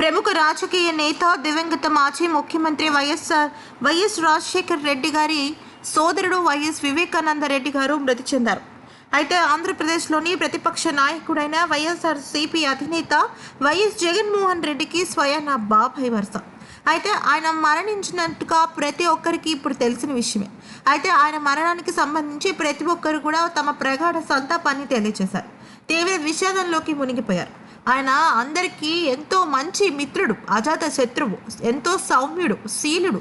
ప్రముఖ రాజకీయ నేత దివంగత మాజీ ముఖ్యమంత్రి వైఎస్ఆర్ వైఎస్ రాజశేఖర్ రెడ్డి గారి సోదరుడు వైఎస్ వివేకానంద రెడ్డి గారు మృతి చెందారు. అయితే ఆంధ్రప్రదేశ్లోని ప్రతిపక్ష నాయకుడైన వైఎస్ఆర్ సిపి అధినేత వైఎస్ జగన్మోహన్ రెడ్డికి స్వయాన బాబాయ్ వరుస. అయితే ఆయన మరణించినట్టుగా ప్రతి ఒక్కరికి ఇప్పుడు తెలిసిన విషయమే. అయితే ఆయన మరణానికి సంబంధించి ప్రతి ఒక్కరు కూడా తమ ప్రగాఢ సంతాపాన్ని తెలియజేశారు తీవ్ర విషాదంలోకి మునిగిపోయారు. ఆయన అందరికీ ఎంతో మంచి మిత్రుడు అజాత శత్రువు ఎంతో సౌమ్యుడు శీలుడు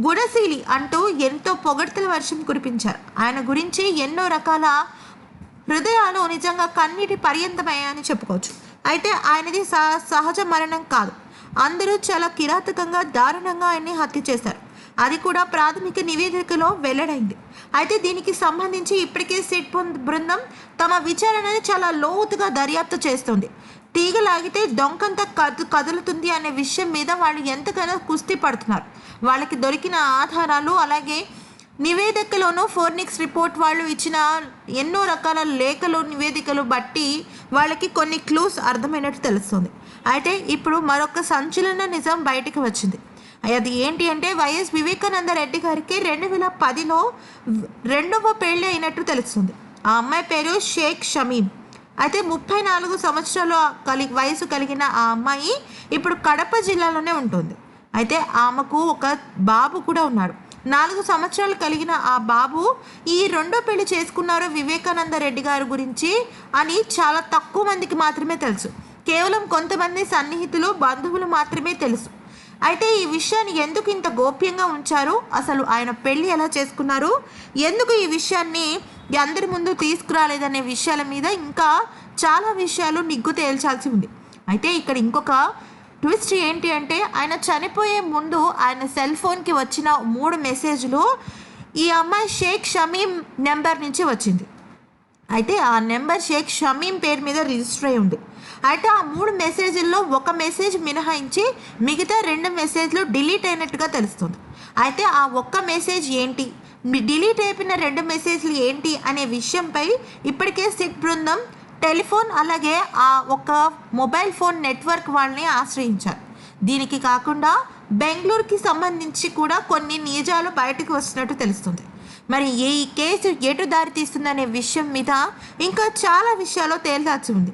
గుణశీలి అంటూ ఎంతో పొగడ్తల వర్షం కురిపించారు. ఆయన గురించి ఎన్నో రకాల హృదయాలు నిజంగా కన్నీటి పర్యంతమయ్యాయని చెప్పుకోవచ్చు. అయితే ఆయనది స సహజ మరణం కాదు. అందరూ చాలా కిరాతకంగా దారుణంగా ఆయన్ని హత్య చేశారు. అది కూడా ప్రాథమిక నివేదికలో వెల్లడైంది. అయితే దీనికి సంబంధించి ఇప్పటికే సిట్ బృందం తమ విచారణని చాలా లోతుగా దర్యాప్తు చేస్తుంది. తీగ లాగితే డొంకంత కదు కదులుతుంది అనే విషయం మీద వాళ్ళు ఎంతగానో కుస్తీ పడుతున్నారు. వాళ్ళకి దొరికిన ఆధారాలు అలాగే నివేదికలోనూ ఫోర్నిక్స్ రిపోర్ట్ వాళ్ళు ఇచ్చిన ఎన్నో రకాల లేఖలు నివేదికలు బట్టి వాళ్ళకి కొన్ని క్లూస్ అర్థమైనట్టు తెలుస్తుంది. అయితే ఇప్పుడు మరొక సంచలన నిజం బయటికి వచ్చింది. అది ఏంటి అంటే వైఎస్ వివేకానంద రెడ్డి గారికి రెండు వేల పదిలో రెండవ పెళ్ళి అయినట్టు తెలుస్తుంది. ఆ అమ్మాయి పేరు షేక్ షమీన్ అయితే ముప్పై నాలుగు సంవత్సరాల కలి వయసు కలిగిన ఆ అమ్మాయి ఇప్పుడు కడప జిల్లాలోనే ఉంటుంది. అయితే ఆమెకు ఒక బాబు కూడా ఉన్నాడు. నాలుగు సంవత్సరాలు కలిగిన ఆ బాబు ఈ రెండో పెళ్ళి చేసుకున్నారో వివేకానంద రెడ్డి గారి గురించి అని చాలా తక్కువ మందికి మాత్రమే తెలుసు. కేవలం కొంతమంది సన్నిహితులు బంధువులు మాత్రమే తెలుసు. అయితే ఈ విషయాన్ని ఎందుకు ఇంత గోప్యంగా ఉంచారు? అసలు ఆయన పెళ్ళి ఎలా చేసుకున్నారు? ఎందుకు ఈ విషయాన్ని అందరి ముందు తీసుకురాలేదనే విషయాల మీద ఇంకా చాలా విషయాలు నిగ్గు తేల్చాల్సి ఉంది. అయితే ఇక్కడ ఇంకొక ట్విస్ట్ ఏంటి అంటే ఆయన చనిపోయే ముందు ఆయన సెల్ ఫోన్కి వచ్చిన మూడు మెసేజ్లు ఈ అమ్మాయి షేక్ షమీం నెంబర్ నుంచి వచ్చింది. అయితే ఆ నెంబర్ షేక్ షమీం పేరు మీద రిజిస్టర్ అయి ఉంది. అయితే ఆ మూడు మెసేజ్ల్లో ఒక మెసేజ్ మినహాయించి మిగతా రెండు మెసేజ్లు డిలీట్ అయినట్టుగా తెలుస్తుంది. అయితే ఆ ఒక్క మెసేజ్ ఏంటి? డిలీట్ అయిపోయిన రెండు మెసేజ్లు ఏంటి అనే విషయంపై ఇప్పటికే సిట్ బృందం టెలిఫోన్ అలాగే ఆ ఒక మొబైల్ ఫోన్ నెట్వర్క్ వాళ్ళని ఆశ్రయించారు. దీనికి కాకుండా బెంగళూరుకి సంబంధించి కూడా కొన్ని నిజాలు బయటకు వస్తున్నట్టు తెలుస్తుంది. మరి ఈ కేసు ఎటు దారి తీస్తుందనే విషయం మీద ఇంకా చాలా విషయాలు తేల్చాల్సి ఉంది.